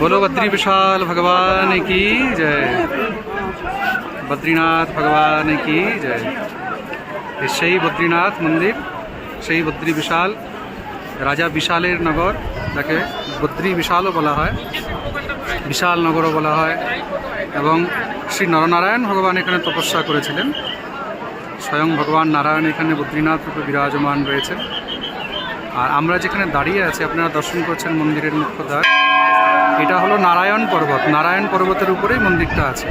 बोलो बद्री विशाल भगवान की जय বদ্রীনাথ ভগবান কি জয় এ সেই বদ্রীনাথ মন্দির সেই বদ্রী বিশাল রাজা বিশালের নগর যাকে বদ্রী বিশালও বলা হয় বিশাল নগরও বলা হয় এবং শ্রী নরনারায়ণ ভগবান এখানে তপস্যা করেছিলেন স্বয়ং ভগবান নারায়ণ এখানে বদ্রীনাথ রূপে বিরাজমান রয়েছেন আর আমরা যেখানে দাঁড়িয়ে আছি আপনারা দর্শন করছেন মন্দিরের মুখ্য দ্বার এটা হলো নারায়ণ পর্বত। নারায়ণ পর্বতের উপরেই মন্দিরটা আছে।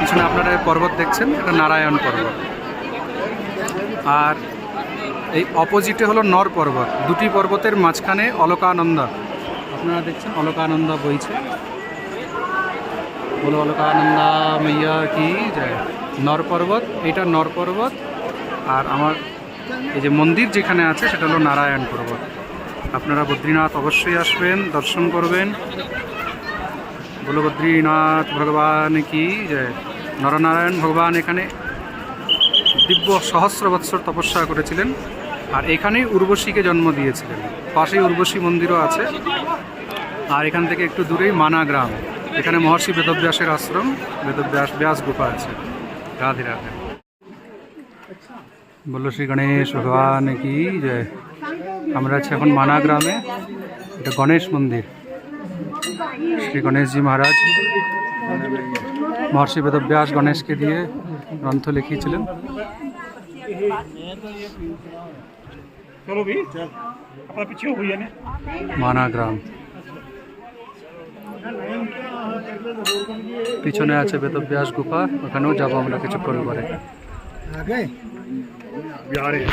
পিছনে আপনারা পর্বত দেখছেন, এটা নারায়ণ পর্বত। আর এই অপোজিটে হলো নর পর্বত। দুটি পর্বতের মাঝখানে অলকানন্দা। আপনারা দেখছেন অলকানন্দা বইছে। বলো অলকানন্দা মাইয়া কি যায়? নর পর্বত, এটা নর পর্বত। আর আমার এই যে মন্দির যেখানে আছে, সেটা হলো নারায়ণ পর্বত। আপনারা বদ্রীনাথ অবশ্যই আসবেন, দর্শন করবেন। বলো বদ্রীনাথ ভগবান কি জয়। নরনারায়ণ ভগবান এখানে দিব্য সহস্র বৎসর তপস্যা করেছিলেন আর এখানেই উর্বশীকে জন্ম দিয়েছিলেন। পাশেই উর্বশী মন্দিরও আছে। আর এখান থেকে একটু দূরেই মানা গ্রাম। এখানে মহর্ষি বেদব্যাসের আশ্রম। বেদব্যাস, ব্যাস গুফা আছে। রাধে রাধে। বলল, শ্রী গণেশ ভগবান কি জয়। আমরা আছি এখন মানা গ্রামে। এটা গণেশ মন্দির। শ্রী গণেশজি মহারাজ মহর্ষি বেদব্যাস গণেশকে দিয়ে গ্রন্থ লিখিয়েছিলেন चलो भी चल अपना पीछे हो भैया ने মানা গ্রাম পিছনে আছে বেদব্যাস গুফা ওখানেও যাবো আমরা কিছুক্ষণ পরে बिहार है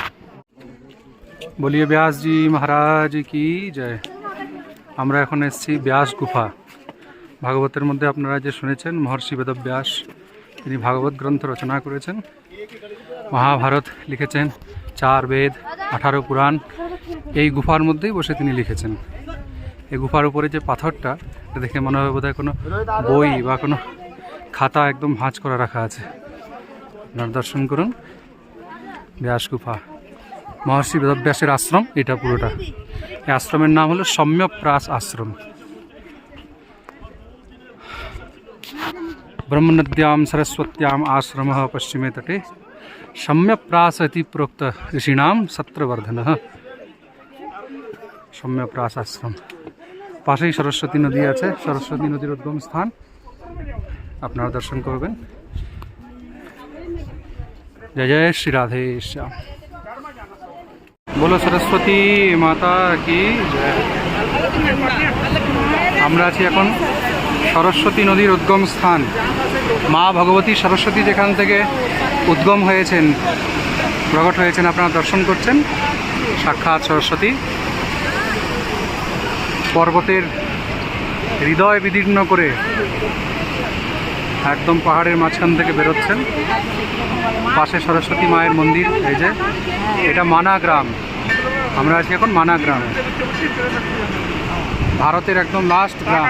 বলিয়ে ব্যাসজি মহারাজ কি জয় আমরা এখন এসেছি ব্যাস গুফা। ভাগবতের মধ্যে আপনারা যে শুনেছেন, মহর্ষি বেদব্যাস, তিনি ভাগবত গ্রন্থ রচনা করেছেন। মহাভারত লিখেছেন চার বেদ, আঠারো পুরাণ। এই গুফার মধ্যেই বসে তিনি লিখেছেন। এই গুফার উপরে যে পাথরটা, এটা দেখে মনে হয় বোধহয় কোনো বই বা কোনো খাতা একদম ভাঁজ করা রাখা আছে। আপনারা দর্শন করুন। ব্যাস গুফা। মহর্ষি বেদব্যাসের আশ্রম, এটা পুরোটা। এই আশ্রমের নাম হলো সম্যপ্রাস আশ্রম। ব্রহ্মনদ্যাম সরস্বত্যাম আশ্রম পশ্চিমে তটে। সম্যপ্রাস ইতি প্রোক্ত ঋষিণাম সত্রবর্ধন সম্যপ্রাস আশ্রম। পাশেই সরস্বতী নদী আছে। সরস্বতী নদীর উদ্গম স্থান। আপনারা দর্শন করবেন। জয় জয় শ্রী রাধেশ্যাম বলো সরস্বতী মাতা কি আমরা আছি এখন সরস্বতী নদীর উদ্গম স্থান। মা ভগবতী সরস্বতী যেখান থেকে উদ্গম হয়েছেন, প্রকট হয়েছেন, আপনারা দর্শন করছেন। সাক্ষাৎ সরস্বতী। পর্বতের হৃদয় বিদীর্ণ করে একদম পাহাড়ের মাঝখান থেকে বেরোচ্ছেন। পাশে সরস্বতী মায়ের মন্দির, এই যে, এটা মানা গ্রাম। আমরা আছি এখন মানা গ্রামে। ভারতের একদম লাস্ট গ্রাম।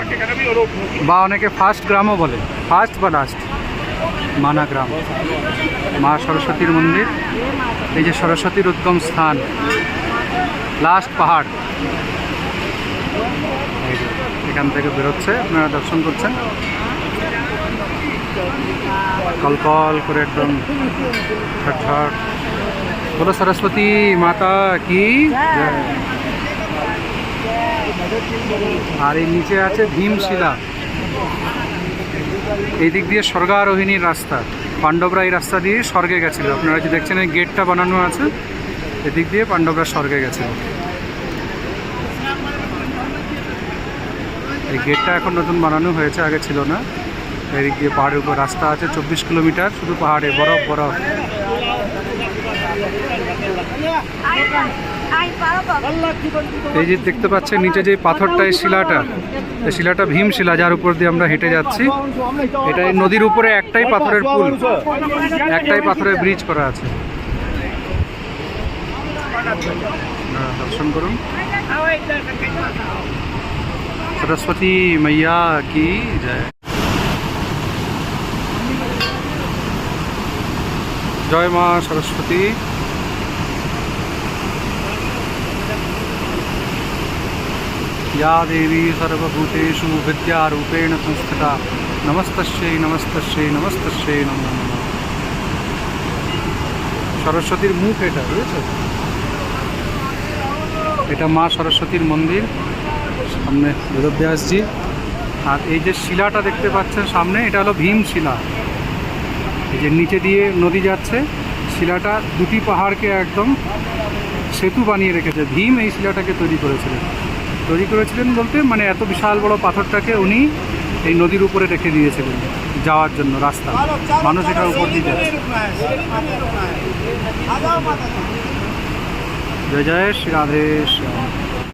বা অনেকে ফার্স্ট গ্রামও বলে। ফার্স্ট বা লাস্ট মানা গ্রাম। মা সরস্বতীর মন্দির। এই যে সরস্বতীর উদ্গম স্থান। লাস্ট পাহাড়। এখান থেকে বেরোচ্ছে। আপনারা দর্শন করছেন। কলকল করে একদম ছট বলো সরস্বতী মাতা কি। আর এই নিচে আছে ভীমশিলা। এই দিক দিয়ে স্বর্গারোহিণীর রাস্তা। পাণ্ডবরা এই রাস্তা দিয়ে স্বর্গে গেছিল। আপনারা যে দেখছেন? এই গেটটা বানানো আছে। এদিক দিয়ে পাণ্ডবরা স্বর্গে গেছিল। এই গেটটা এখন নতুন বানানো হয়েছে আগে ছিল না। এদিক দিয়ে পাহাড়ের উপর রাস্তা আছে চব্বিশ কিলোমিটার শুধু পাহাড়ে বরফ বরফ। এই যে দেখতে পাচ্ছেন, নিচে যে পাথরটা, এই শিলাটা এই শিলাটা ভীম শিলা যার উপর দিয়ে আমরা হেঁটে যাচ্ছি। এটা এই নদীর উপরে একটাই পাথরের পুল। একটাই পাথরের ব্রিজ করা আছে। দর্শন করুন। সরস্বতী মাইয়া কি জয়। জয় মা সরস্বতী। या देवी सर्वभूतेषु विद्यारूपेण संस्थिता নমস্তস্যৈ নমস্তস্যৈ নমস্তস্যৈ নমো নমঃ সরস্বতীর মুখ এটা বুঝেছো এটা মা সরস্বতীর মন্দির সামনে বেদব্যাসজি আর এই যে শিলাটা দেখতে পাচ্ছেন সামনে এটা হলো ভীম শিলা এই যে নিচে দিয়ে নদী যাচ্ছে শিলাটা দুটি পাহাড়কে একদম সেতু বানিয়ে রেখেছে ভীম এই শিলাটাকে তৈরি করেছিলেন তৈরি করেছিলেন বলতে মানে এত বিশাল বড় পাথরটাকে উনি এই নদীর উপরে রেখে দিয়েছিলেন, যাওয়ার জন্য রাস্তা। মানুষ এটার উপর দিয়ে যাচ্ছে জয় জয়, শ্রী রাধে শ্যাম